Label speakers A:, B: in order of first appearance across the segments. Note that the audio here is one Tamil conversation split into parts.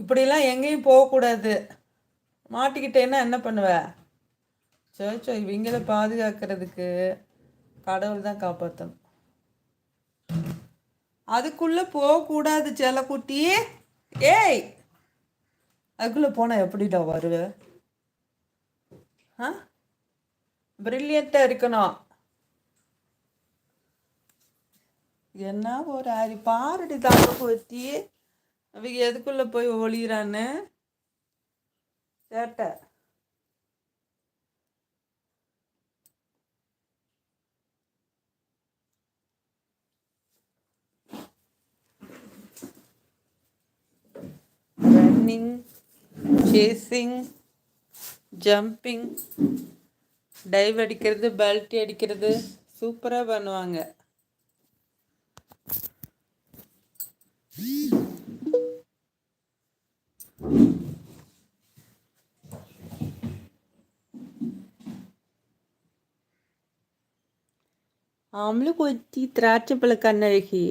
A: இப்படிலாம் எங்கேயும் போகக்கூடாது. மாட்டிக்கிட்டேன்னா என்ன பண்ணுவ? சோ இவங்களை பாதுகாக்கிறதுக்கு கடவுள் தான் காப்பாற்றணும் அதுக்குள்ளே போகக்கூடாது செல்லக்குட்டி. ஏய்! அதுக்குள்ளே போனால் எப்படிடா வருவ? ஆ? பிரில்லியண்ட்டாக இருக்கணும். என்ன ஒரு அரி பாருடி தாங்க போத்தி அவங்க எதுக்குள்ளே போய் ஒளிகிறான்னு சேட்டை. ரன்னிங் சேசிங் ஜம்பிங் டைவ் அடிக்கிறது பல்ட்டி அடிக்கிறது சூப்பராக பண்ணுவாங்க. आमलो को इतनी त्राच पल करने लगी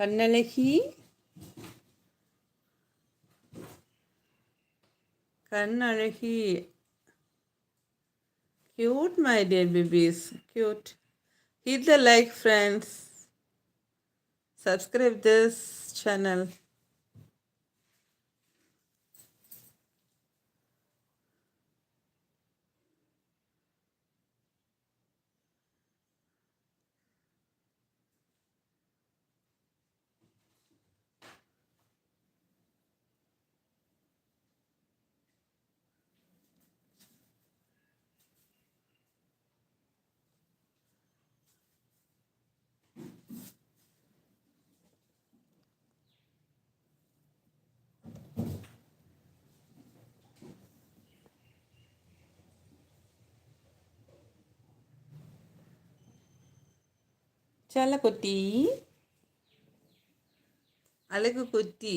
A: करने लगी करने लगी cute my dear babies cute hit the like friends subscribe this channel செல்ல குட்டி அழகு குத்தி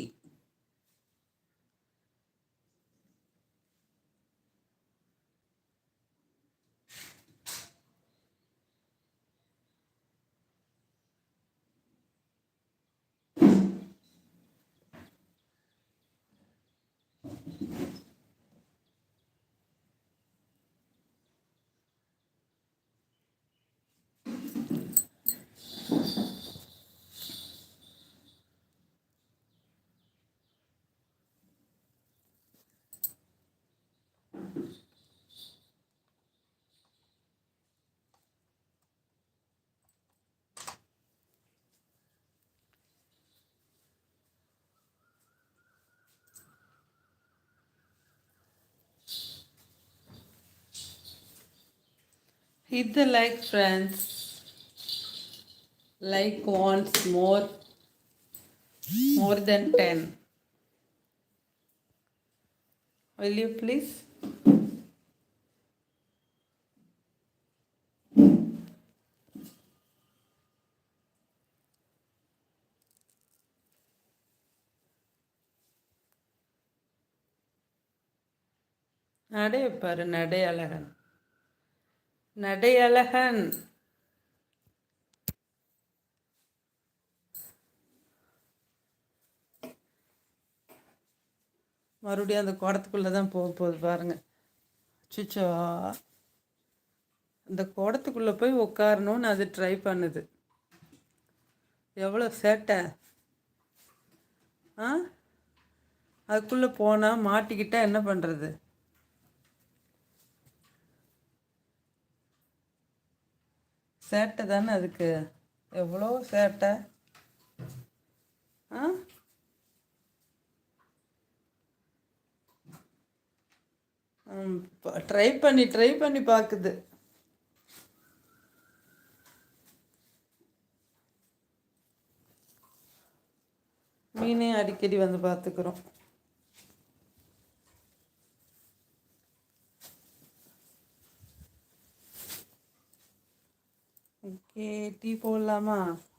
A: Hit the like, friends. Like once more, more than 10. Will you please? நடை பாரு நடை அழகன் நடையழகன். மறுபடியும் அந்த குடத்துக்குள்ளே தான் போக போகுது பாருங்க. சுச்சோ அந்த குடத்துக்குள்ளே போய் உட்காரணும்னு அது ட்ரை பண்ணுது. எவ்வளோ சேட்டை. ஆ? அதுக்குள்ளே போனால் மாட்டிக்கிட்டால் என்ன பண்ணுறது சேட்டை தானே அதுக்கு? எவ்வளோ சேட்டை? ஆ? ட்ரை பண்ணி ட்ரை பண்ணி பார்க்குது மீனே அடிக்கடி வந்து பார்த்துக்குறோம் ¿Qué tipo la más?